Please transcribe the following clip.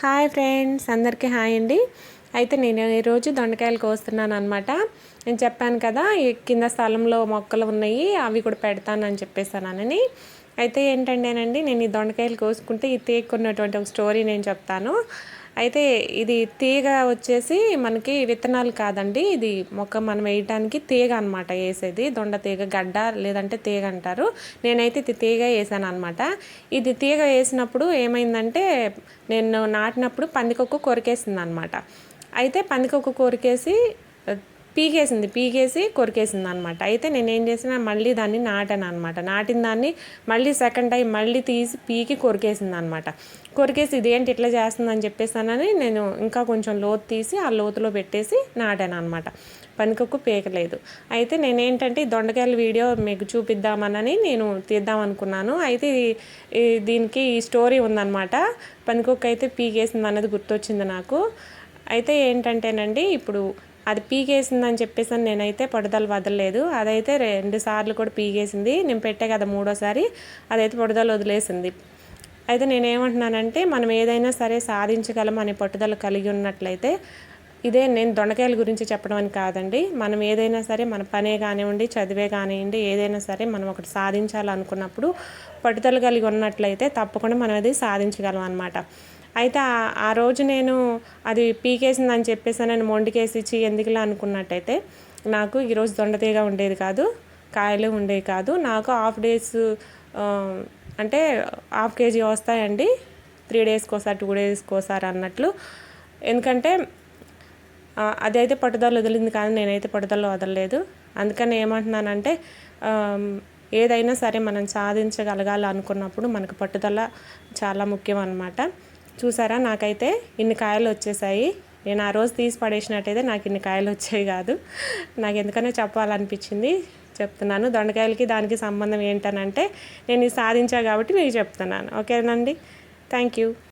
Hi friends అందరికీ hi అండి. అయితే నేను ఈరోజు దొండకాయలు కోస్తున్నాను అనమాట నేను చెప్పాను కదా ఈ కింద స్థలంలో మొక్కలు ఉన్నాయి అవి కూడా పెడతానని చెప్పేసానని అయితే ఏంటంటేనండి నేను ఈ దొండకాయలు కోసుకుంటే ఈ తేక్కున్నటువంటి ఒక స్టోరీ నేను చెప్తాను. అయితే ఇది తీగ వచ్చేసి మనకి విత్తనాలు కాదండి. ఇది మొక్క మనం వేయటానికి తీగ అనమాట వేసేది. దొండ తీగ గడ్డ లేదంటే తీగ అంటారు. నేనైతే ఇది తీగ వేసాను అనమాట ఇది తీగ వేసినప్పుడు ఏమైందంటే నేను నాటినప్పుడు పందికొక్కు కొరికేసింది అనమాట అయితే పందికొక్కు కొరికేసి పీకేసింది పీకేసి కొరికేసింది అనమాట అయితే నేను ఏం చేసిన మళ్ళీ దాన్ని నాటాను అనమాట. నాటిన దాన్ని మళ్ళీ సెకండ్ టైం మళ్ళీ తీసి పీకి కొరికేసింది అనమాట కొరికేసి ఇదేంటి ఇట్లా చేస్తుందని చెప్పేసానని నేను ఇంకా కొంచెం లోతు తీసి ఆ లోతులో పెట్టేసి నాటాను అనమాట. పనికొక్కు పీకలేదు. అయితే నేనేంటంటే ఈ దొండకాయల వీడియో మీకు చూపిద్దామనని నేను తీద్దాం అనుకున్నాను. అయితే దీనికి ఈ స్టోరీ ఉందన్నమాట పనికొక్క అయితే పీకేసింది అన్నది గుర్తొచ్చింది నాకు. అయితే ఏంటంటేనండి ఇప్పుడు అది పీకేసిందని చెప్పేసి నేనైతే పడుదలు వదలలేదు. అదైతే రెండు సార్లు కూడా పీకేసింది. నేను పెట్టే కదా మూడోసారి అదైతే పొడదలు వదిలేసింది. అయితే నేనేమంటున్నానంటే మనం ఏదైనా సరే సాధించగలం అనే పట్టుదల కలిగి ఉన్నట్లయితే ఇదే నేను దొండకాయల గురించి చెప్పడం అని కాదండి. మనం ఏదైనా సరే మన పనే కానివ్వండి చదివే కానివ్వండి ఏదైనా సరే మనం ఒకటి సాధించాలనుకున్నప్పుడు పట్టుదల కలిగి ఉన్నట్లయితే తప్పకుండా మనం అది సాధించగలం అనమాట అయితే ఆ రోజు నేను అది పీకేసిందని చెప్పేసి నేను మొండికేసి ఇచ్చి ఎందుకులా అనుకున్నట్టయితే నాకు ఈరోజు దొండతీగా ఉండేది కాదు కాయలు ఉండేవి కాదు. నాకు హాఫ్ డేస్ అంటే హాఫ్ కేజీ వస్తాయండి. త్రీ డేస్కి ఒకసారి టూ డేస్కి ఒకసారి అన్నట్లు. ఎందుకంటే అదైతే పట్టుదల వదిలింది కానీ నేనైతే పట్టుదల వదలలేదు. అందుకని ఏమంటున్నానంటే ఏదైనా సరే మనం సాధించగలగాలి అనుకున్నప్పుడు మనకు పట్టుదల చాలా ముఖ్యం అనమాట చూసారా? నాకైతే ఇన్ని కాయలు వచ్చేసాయి. నేను ఆ రోజు తీసి పడేసినట్టయితే నాకు ఇన్ని కాయలు వచ్చాయి కాదు. నాకు ఎందుకనే చెప్పాలనిపించింది. చెప్తున్నాను. దొండకాయలకి దానికి సంబంధం ఏంటనంటే నేను ఇది సాధించా కాబట్టి మీకు చెప్తున్నాను. ఓకేనండి? Thank you.